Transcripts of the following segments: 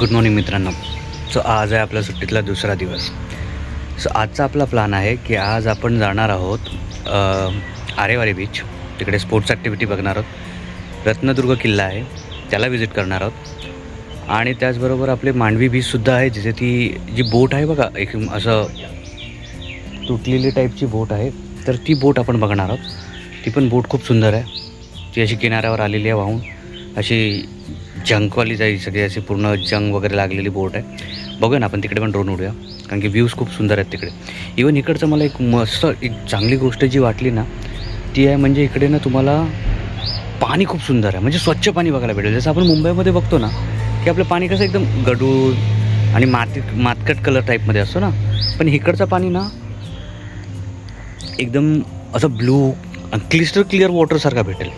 Good morning मित्रांनो. So आज आहे आपल्या सुट्टीतला दुसरा दिवस. सो आजचा आपला प्लान आहे की आज आपण जाणार आहोत आरेवारी बीच तिकडे स्पोर्ट्स ॲक्टिव्हिटी बघणार आहोत. रत्नदुर्ग किल्ला आहे. त्याला व्हिजिट करणार आहोत. आणि त्याचबरोबर आपले मांडवी बीचसुद्धा आहे जिथे ती जी बोट आहे बघा एक असं तुटलेली टाईपची बोट आहे. तर ती बोट आपण बघणार आहोत. ती पण बोट खूप सुंदर आहे. ती अशी किनाऱ्यावर आलेली आहे वाहून. अशी जंकवाली जाई सगळी अशी पूर्ण जंग वगैरे लागलेली बोट आहे. बघूया ना आपण तिकडे पण ड्रोन उडूया. कारण की व्ह्यूज खूप सुंदर आहेत तिकडे. इवन इकडचं मला एक मस्त एक चांगली गोष्ट जी वाटली ना ती आहे म्हणजे इकडे ना तुम्हाला पाणी खूप सुंदर आहे. म्हणजे स्वच्छ पाणी बघायला भेटेल. जसं आपण मुंबईमध्ये बघतो ना की आपलं पाणी कसं एकदम गडूळ आणि माती मातकट कलर टाईपमध्ये असतो ना. पण इकडचं पाणी ना एकदम असं ब्लू क्लिस्टर क्लिअर वॉटरसारखा भेटेल.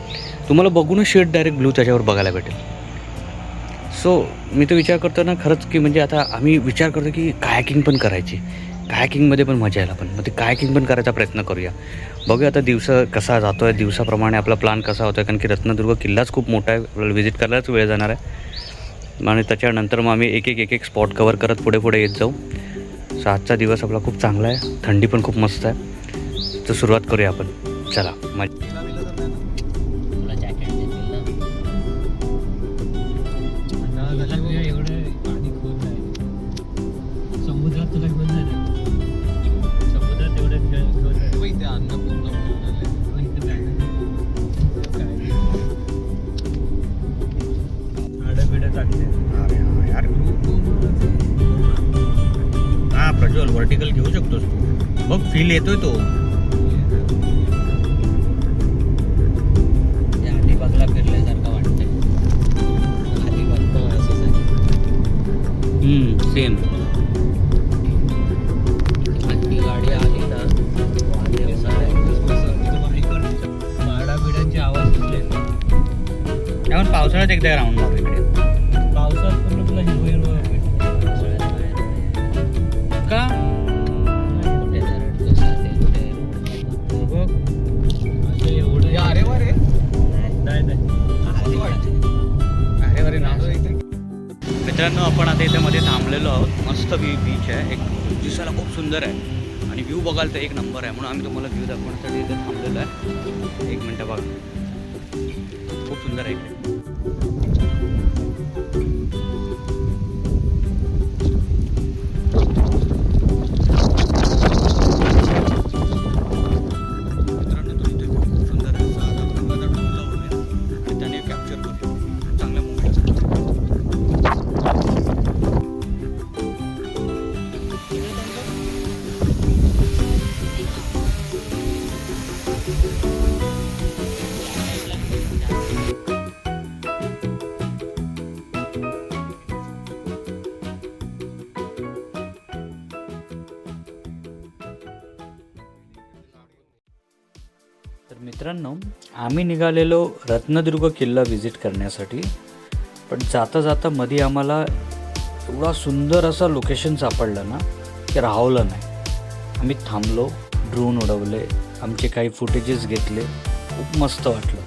तुम्हाला बघूनच शेड डायरेक्ट ब्लू त्याच्यावर बघायला भेटेल. सो मी तो विचार करतो ना खरंच की म्हणजे आता आम्ही विचार करतो की कायाकिंग पण करायची. कायाकिंगमध्ये पण मजा यायला पण. मग ते कायाकिंग पण करायचा प्रयत्न करूया. बघूया आता दिवस कसा जातो आहे दिवसाप्रमाणे आपला प्लान कसा होतो आहे कारण की रत्नदुर्ग किल्लाच खूप मोठा आहे. आपल्याला व्हिजिट करायलाच वेळ जाणार आहे. आणि त्याच्यानंतर मग आम्ही एक एक एक एक स्पॉट कवर करत पुढे पुढे येत जाऊ. सो आजचा दिवस आपला खूप चांगला आहे. थंडी पण खूप मस्त आहे. तर सुरुवात करूया आपण. चला मजा. फील येतोय तो. ते अलिबागला फिरल्यासारखं वाटतंय. अलिबाग पण असंच आहे सेम ती गाडी आली ना पावसाळ्यात एकदा राऊंड मित्रांनो आपण आता इथे मध्ये थांबलेलो आहोत. मस्त बी बीच आहे. एक दिसायला खूप सुंदर आहे. आणि व्ह्यू बघाल तर एक नंबर आहे. म्हणून आम्ही तुम्हाला व्ह्यू दाखवण्यासाठी इथे थांबलेलो आहे. एक मिनटं बघा. खूप सुंदर आहे. इकडे तर मित्रांनो आम्ही निघालेलो रत्नदुर्ग किल्ला व्हिजिट करण्यासाठी. पण जाता जाता मध्ये आम्हाला एवढा सुंदर असा लोकेशन सापडलं ना की राहवलं नाही. आम्ही थांबलो ड्रोन उडवले आमचे काही फुटेजेस घेतले. खूप मस्त वाटलं.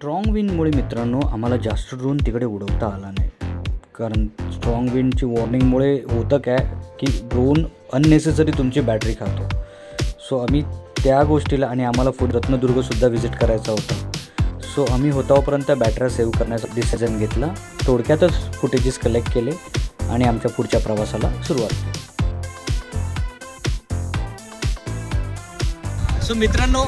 स्ट्रॉंग विंडमुळे मित्रांनो आम्हाला जास्त ड्रोन तिकडे उडवता आला नाही. कारण स्ट्रॉंग विंडची वॉर्निंगमुळे होतं काय की ड्रोन अननेसेसरी तुमची बॅटरी खातो. सो आम्ही त्या गोष्टीला आणि आम्हाला फुड रत्नदुर्गसुद्धा व्हिजिट करायचा होता. सो आम्ही होतापर्यंत बॅटऱ्या सेव्ह करण्याचा डिसिजन घेतला. थोडक्यातच फुटेजेस कलेक्ट केले आणि आमच्या पुढच्या प्रवासाला सुरुवात केली. सो मित्रांनो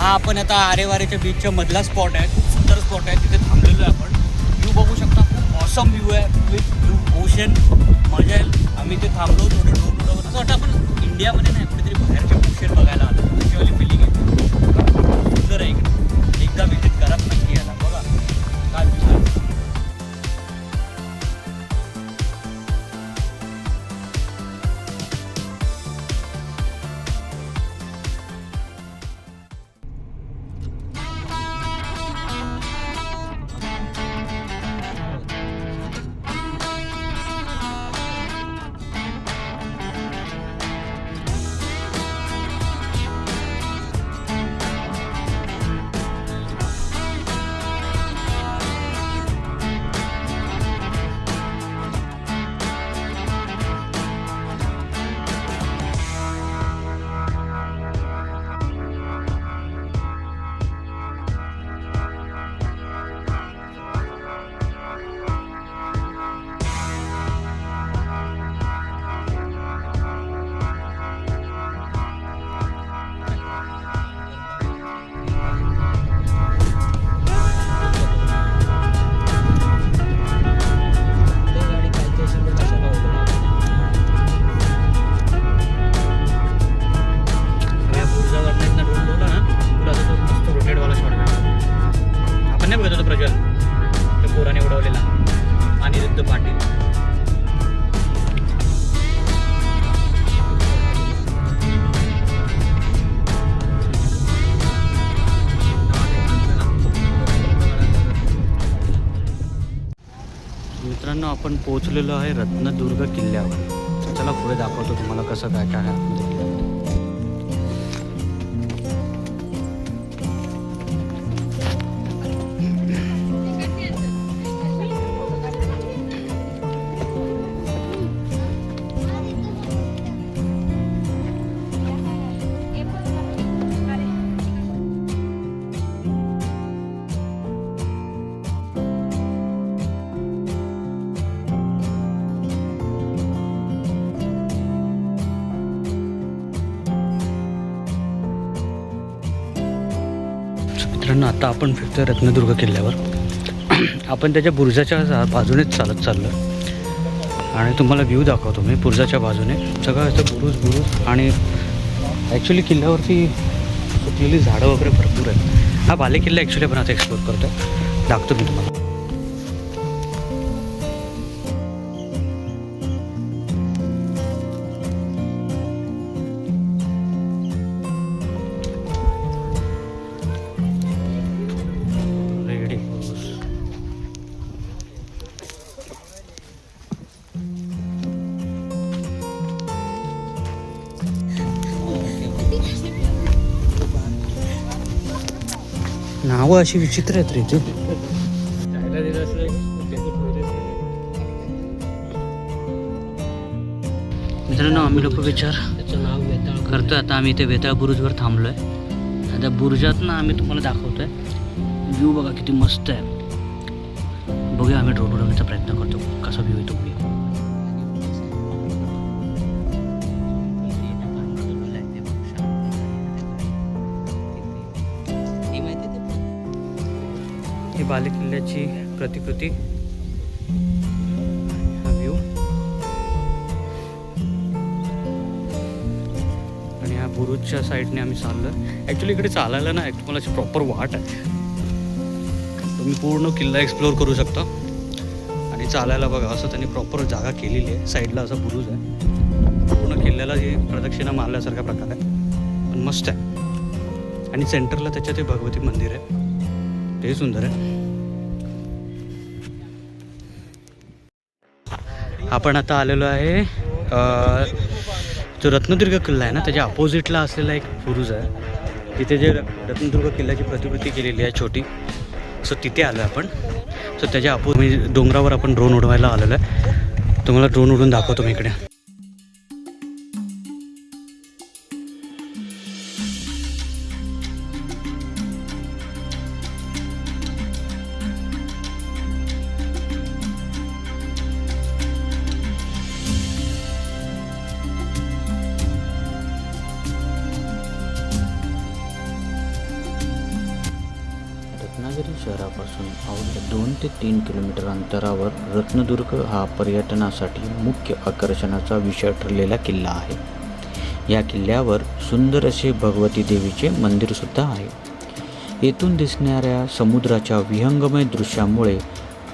हा आपण आता आरेवारेच्या बीचच्या मधला स्पॉट आहे. खूप सुंदर स्पॉट आहे. तिथे थांबलेलो आहे आपण. व्ह्यू बघू शकता. खूप ऑसम व्ह्यू आहे. विथ ब्लू ओशन मजा येईल. आम्ही ते थांबलो थोडे डोर असं वाटतं आपण इंडियामध्ये नाही कुठेतरी बाहेरच्या आपण पोहोचलेलो आहे रत्नदुर्ग किल्ल्यावर. चला पुढे दाखवतो तुम्हाला कसं काय काय आहे. मित्रांनो आता आपण फिरतो रत्नदुर्ग किल्ल्यावर. आपण त्याच्या बुरुजाच्या जा- बाजूनेच चालत चाललो आणि तुम्हाला व्ह्यू दाखवतो मी बुरुजाच्या बाजूने. सगळं असं बुरुज बुरुज आणि ॲक्च्युली किल्ल्यावरती सुकलेली झाडं वगैरे भरपूर आहेत. हा बालेकिल्ला ॲक्च्युली आपण आता एक्सप्लोर करतो दाखवतो मी तुम्हाला. नावं अशी विचित्र आहेत रे ते. मित्रांनो आम्ही लोक विचार त्याचं नाव वेताळ करतोय. आता आम्ही इथे वेताळ बुरुजवर थांबलोय. आता बुरुजातनं आम्ही तुम्हाला दाखवतोय. व्ह्यू बघा किती मस्त आहे. बघूया आम्ही ड्रोन उडवण्याचा प्रयत्न करतो. कसा व्ह्यू येतो. बालेकिल्ल्याची प्रतिकृती. व्ह्यू आणि ह्या बुरुजच्या साईडने आम्ही चाललो ॲक्च्युली इकडे चालायला ना तुम्हाला प्रॉपर वाट आहे. तुम्ही पूर्ण किल्ला एक्सप्लोअर करू शकता. आणि चालायला बघा असं त्यांनी प्रॉपर जागा केलेली आहे. साईडला असा बुरुज आहे. पूर्ण किल्ल्याला ही प्रदक्षिणा मारल्यासारखा प्रकार आहे. पण मस्त आहे. आणि सेंटरला त्याच्यात ते भगवती मंदिर आहे. ते सुंदर आहे. आपण आता आलेलो आहे जो रत्नदुर्ग किल्ला आहे ना त्याच्या अपोजिटला असलेला एक बुरुज आहे. तिथे जे रत्नदुर्ग किल्ल्याची प्रतिकृती केलेली आहे छोटी सो तिथे आलो आपण. सो त्याच्या अपो म्हणजे डोंगरावर आपण ड्रोन उडवायला आलेलो आहे. तुम्हाला ड्रोन उडून दाखवतो मी इकडे. रत्नदुर्ग हा पर्यटनासाठी मुख्य आकर्षणाचा विषय ठरलेला किल्ला आहे. या किल्ल्यावर सुंदर असे भगवती देवीचे मंदिरसुद्धा आहे. येथून दिसणाऱ्या समुद्राच्या विहंगमय दृश्यामुळे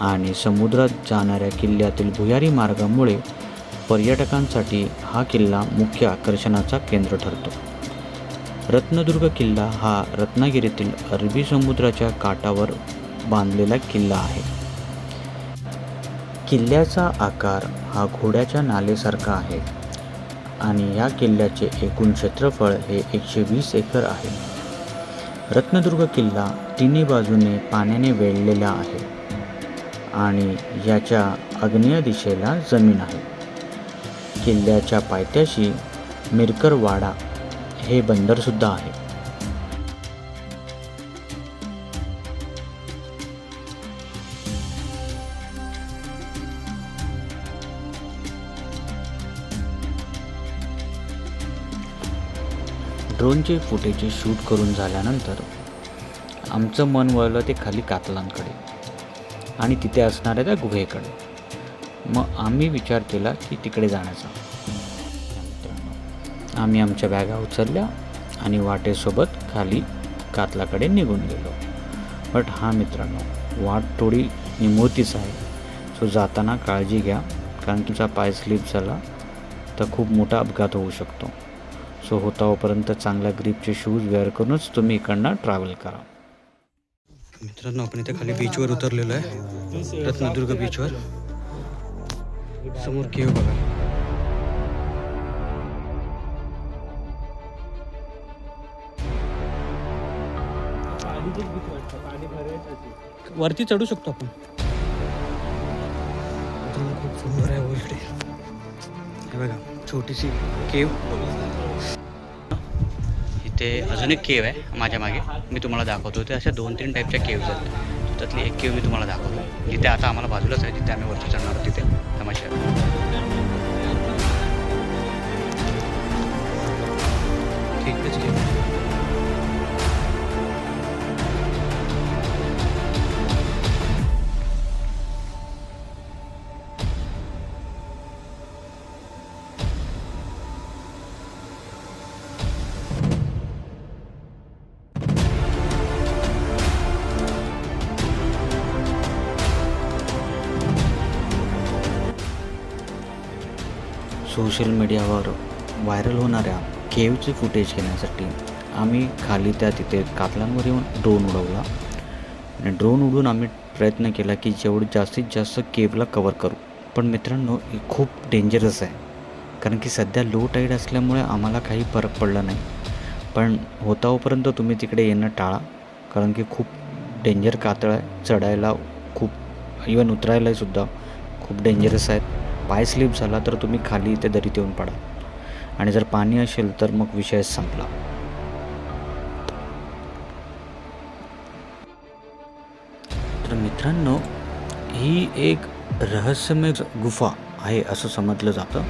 आणि समुद्रात जाणाऱ्या किल्ल्यातील भुयारी मार्गामुळे पर्यटकांसाठी हा किल्ला मुख्य आकर्षणाचा केंद्र ठरतो. रत्नदुर्ग किल्ला हा रत्नागिरीतील अरबी समुद्राच्या काठावर बांधलेला किल्ला आहे. किल्ल्याचा आकार हा घोड्याच्या नालेसारखा आहे आणि या किल्ल्याचे एकूण क्षेत्रफळ हे एकशे वीस एकर आहे. रत्नदुर्ग किल्ला तिन्ही बाजूने पाण्याने वेढलेला आहे आणि याच्या आग्नेय दिशेला जमीन आहे. किल्ल्याच्या पायथ्याशी मिरकरवाडा हे बंदरसुद्धा आहे. ड्रोनचे फुटेज शूट करून झाल्यानंतर आमचं मन वळलं ते खाली कातलांकडे आणि तिथे असणाऱ्या त्या गुहेकडे. मग आम्ही विचार केला की तिकडे जाण्याचा. आम्ही आमच्या बॅगा उचलल्या आणि वाटेसोबत खाली कातलाकडे निघून गेलो. बट हा मित्रांनो वाट थोडी निमोतीच आहे. सो जाताना काळजी घ्या कारण तुमचा पाय स्लिप झाला तर खूप मोठा अपघात होऊ शकतो. सो होतापर्यंत चांगल्या ग्रीपचे शूज वेअर करूनच तुम्ही इकडनं ट्रॅव्हल करा. मित्रांनो आपण इथे खाली बीचवर उतरलेलो आहे. रत्नदुर्ग बीचवर समोर केव बघा. वरती चढू शकतो आपण. खूप सुंदर आहे हे बघा छोटीशी केव. ते अजून एक केव आहे माझ्या मागे. मी तुम्हाला दाखवतो. ते अशा दोन तीन टाईपच्या केव्ज आहेत. त्यातली एक केव मी तुम्हाला दाखवतो. जिथे आता आम्हाला बाजूलाच आहे जिथे आम्ही वरती चढणार आहोत तिथे. तमाशा. ठीक आहे. सोशल मीडियावर व्हायरल होणाऱ्या केवचे फुटेज घेण्यासाठी आम्ही खाली त्या तिथे कातलांवर येऊन ड्रोन उडवला. आणि ड्रोन उडून आम्ही प्रयत्न केला की जेवढं जास्तीत जास्त केवला कवर करू. पण मित्रांनो हे खूप डेंजरस आहे. कारण की सध्या लो टाईड असल्यामुळे आम्हाला काही फरक पडला नाही. पण होतापर्यंत तुम्ही तिकडे येणं टाळा. कारण की खूप डेंजर कातळ आहे. चढायला खूप इवन उतरायला सुद्धा खूप डेंजरस आहेत. पाय स्लिप झाला तर तुम्ही खाली इथे दरीत येऊन पडा. आणि जर पाणी असेल तर मग विषय संपला. तर मित्रांनो ही एक रहस्यमय गुफा आहे असं समजलं जातं.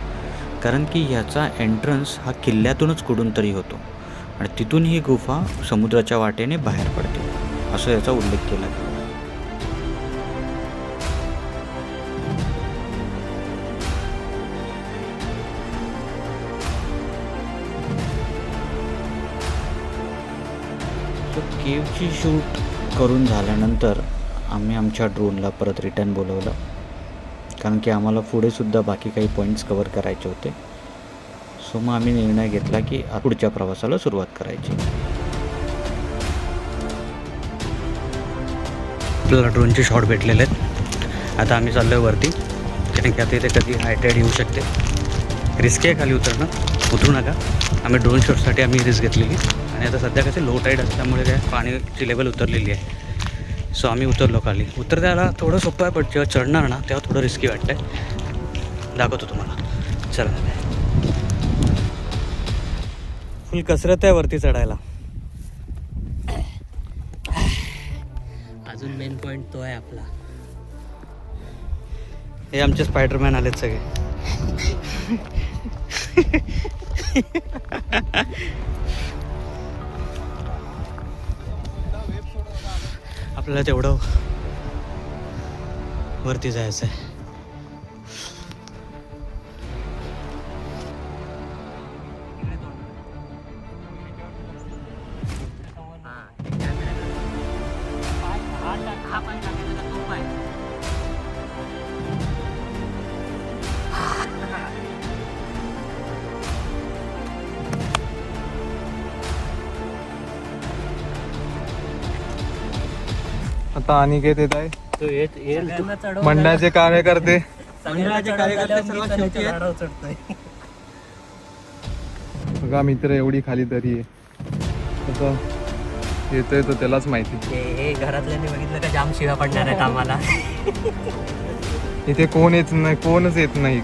कारण की याचा एंट्रन्स हा किल्ल्यातूनच कुठून तरी होतो. आणि तिथून ही गुफा समुद्राच्या वाटेने बाहेर पडते. असं याचा उल्लेख केला तर केवची शूट करून झाल्यानंतर आम्ही आमच्या ड्रोनला परत रिटर्न बोलवलं. कारण की आम्हाला पुढे सुद्धा बाकी काही पॉईंट्स कवर करायचे होते. सो मग आम्ही निर्णय घेतला की पुढच्या प्रवासाला सुरुवात करायची. आपल्याला ड्रोनचे शॉट भेटलेले आहेत. आता आम्ही चाललो आहे वरती. कारण की आता इथे कधी हायटेड येऊ शकते. रिस्क आहे खाली उतरणं. उतरू नका. आम्ही ड्रोन शॉटसाठी आम्ही रिस्क घेतलेली. आणि आता सध्या कसं लो टाईड असल्यामुळे काय पाण्याची लेवल उतरलेली आहे. सो आम्ही उतरलो खाली. उतर द्यायला थोडं सोपं आहे पण जेव्हा चढणार ना तेव्हा थोडं रिस्की वाटतंय. दाखवतो तुम्हाला. चला. फुल कसरत आहे वरती चढायला. अजून मेन पॉइंट तो आहे आपला. हे आमचे स्पायडरमॅन आलेत सगळे. आपल्याला तेवढं वरती जायचं आहे आता अनिकेत येत आहे. मंडळाचे कार्यकर्ते बघा मित्र एवढी खाली तरी आहे. आता येतोय तो त्यालाच माहिती. हे घरातल्यांनी बघितलं का जाम शिव्या पडणार आहेत आम्हाला? इथे कोण येत नाही कोणच येत नाही.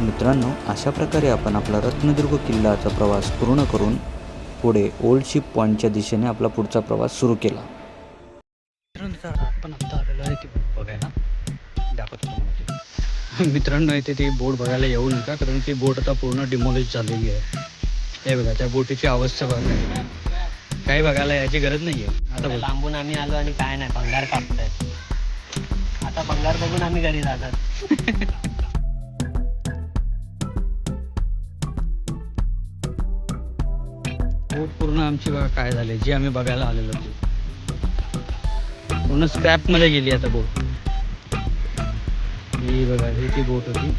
मित्रांनो अशा प्रकारे आपण आपला रत्नदुर्ग किल्ल्याचा प्रवास पूर्ण करून पुढे ओल्ड शिप पॉईंटच्या दिशेने आपला पुढचा प्रवास सुरू केला. मित्रांनो आपण आता आलेलो आहे ती बोट बघायला. दाखवतो. मित्रांनो इथे ती बोट बघायला येऊ नका कारण ती बोट आता पूर्ण डिमोलिश झालेली आहे. हे बघा त्या बोटीची अवस्था बघा. काही बघायला याची गरज नाही आहे आता लांबून आम्ही आलो आणि काय नाही भंगार कापताय आता भंगार बघून आम्ही घरी जाणार. आमची बघा काय झाले जी आम्ही बघायला आलेलो ती. पूर्ण स्क्रॅपमध्ये गेली आता बोट ही बघा ही ती बोट होती.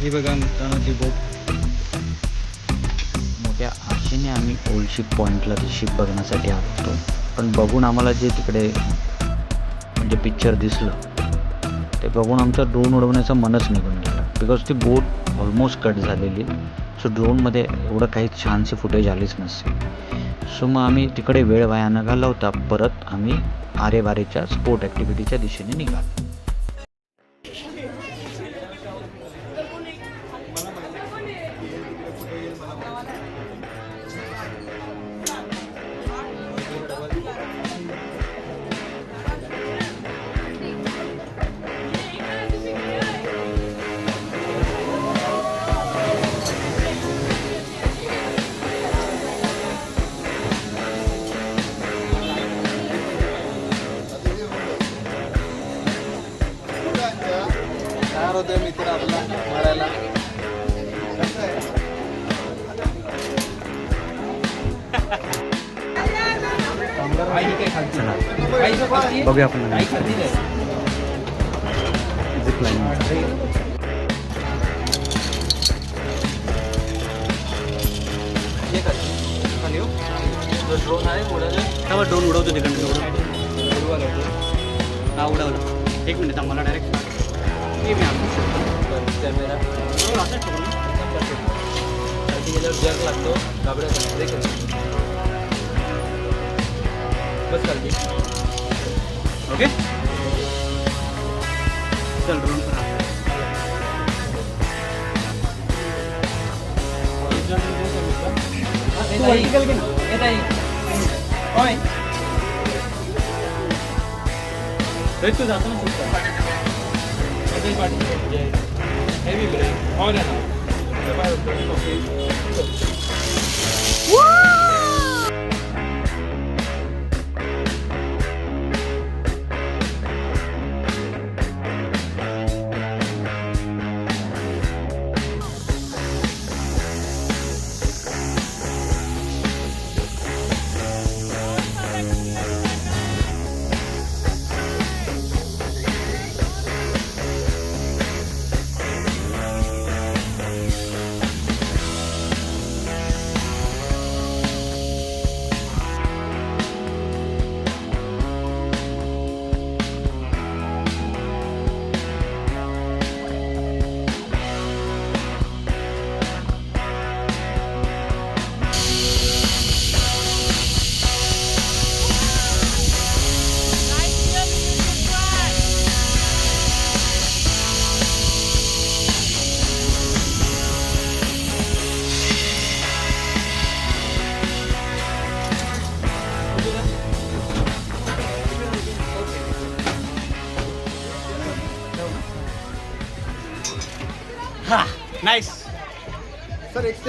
ही बघा मित्रांनो ती बोट ओल्डशिप शिप पॉईंटला ती शिप बघण्यासाठी आलो पण बघून आम्हाला जे तिकडे म्हणजे पिक्चर दिसलं ते बघून आमचं ड्रोन उडवण्याचं मनच निघून गेलं. बिकॉज ती बोट ऑलमोस्ट कट झालेली. सो ड्रोनमध्ये एवढं काही छानशी फुटेज आलीच नसते. सो मग आम्ही तिकडे वेळ वाया न घालवता परत आम्ही आरेवारेच्या स्पोर्ट ॲक्टिव्हिटीच्या दिशेने निघालो. ड्रोन आहे तेव्हा ड्रोन उडवतो तिकडनं उडवतो. हा उडवला एक मिनिट आम्हाला डायरेक्ट मी कॅमेरा खाली गेल्यावर जग लागतो गाबड्या बस चालते ओके चल ड्रोन पण आहे. रे तू जातो ना सुद्धा हेवी ब्रेक ऑन आहे ना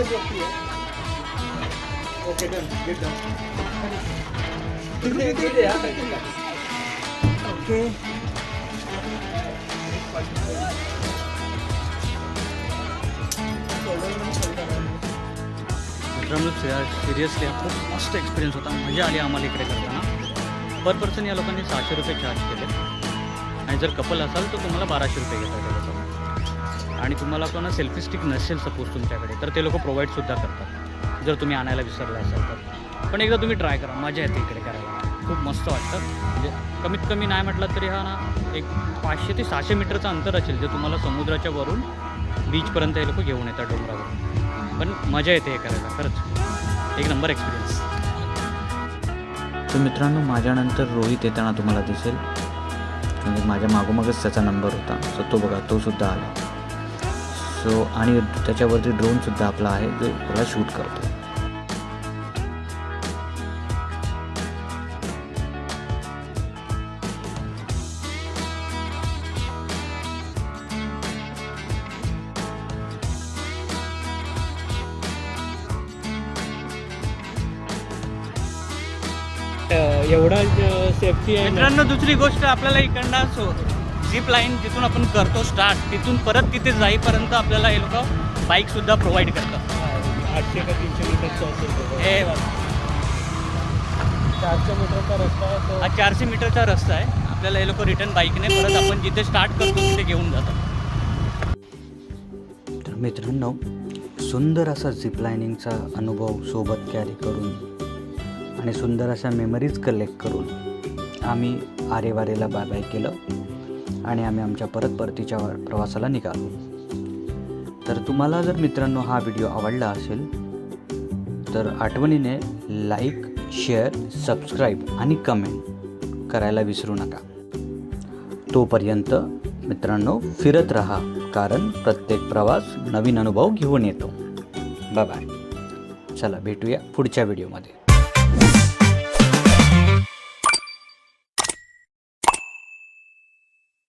सर एक स्टेप वरती आहे okay done get done okay seriously खूप मस्त एक्सपिरियन्स होता. मजा आली आम्हाला इकडे करताना. पर पर्सन या लोकांनी सहाशे रुपये चार्ज केले. आणि जर कपल असाल तर तुम्हाला बाराशे रुपये घेतात आणि तुम्हाला पण सेल्फी स्टिक नसेल सपोज तुमच्याकडे तर ते लोक प्रोव्हाइडसुद्धा करतात. जर तुम्ही आणायला विसरला असाल तर. पण एकदा तुम्ही ट्राय करा मजा येते इकडे करायला. खूप मस्त वाटतं. म्हणजे कमीत कमी नाही म्हटलं तरी हा ना एक पाचशे ते सहाशे मीटरचं अंतर असेल जे तुम्हाला समुद्राच्या वरून बीचपर्यंत हे लोक घेऊन येतात डोंगरावरून पण मजा येते हे करायला खरंच. एक नंबर एक्सपिरियन्स तर मित्रांनो माझ्यानंतर रोहित येताना तुम्हाला दिसेल. म्हणजे माझ्या मागोमागच त्याचा नंबर होता. सो तो बघा तो सुद्धा आला. सो आणि त्याच्यावरती ड्रोनसुद्धा आपला आहे जो त्याला शूट करतो एवढा सेफ्टी आहे. मित्रांनो दुसरी गोष्ट आपल्याला इकडनं सो झिप लाईन जिथून आपण करतो स्टार्ट तिथून परत तिथे जाईपर्यंत आपल्याला हे लोक बाईकसुद्धा प्रोव्हाइड करतात. आठशे का तीनशे मीटरचा असेल. हे बघा. चारशे मीटरचा रस्ता आहे तो. हा चारशे मीटरचा रस्ता आहे. आपल्याला हे लोक रिटर्न बाईकने परत आपण जिथे स्टार्ट करतो तिथे घेऊन जातात. तर मित्रांनो सुंदर असा झिपलायनिंगचा अनुभव सोबत कॅरी करून आणि सुंदर अशा मेमरीज कलेक्ट करून आम्ही आरेवारेला बाय बाय केलं. आणि आम्ही आमच्या परत परतीच्या प्रवासाला निघालो. तर तुम्हाला जर मित्रांनो हा व्हिडिओ आवडला असेल तर आठवणीने लाईक शेअर सबस्क्राईब आणि कमेंट करायला विसरू नका. तोपर्यंत मित्रांनो फिरत राहा कारण प्रत्येक प्रवास नवीन अनुभव घेऊन येतो. बाय चला भेटूया पुढच्या व्हिडिओमध्ये.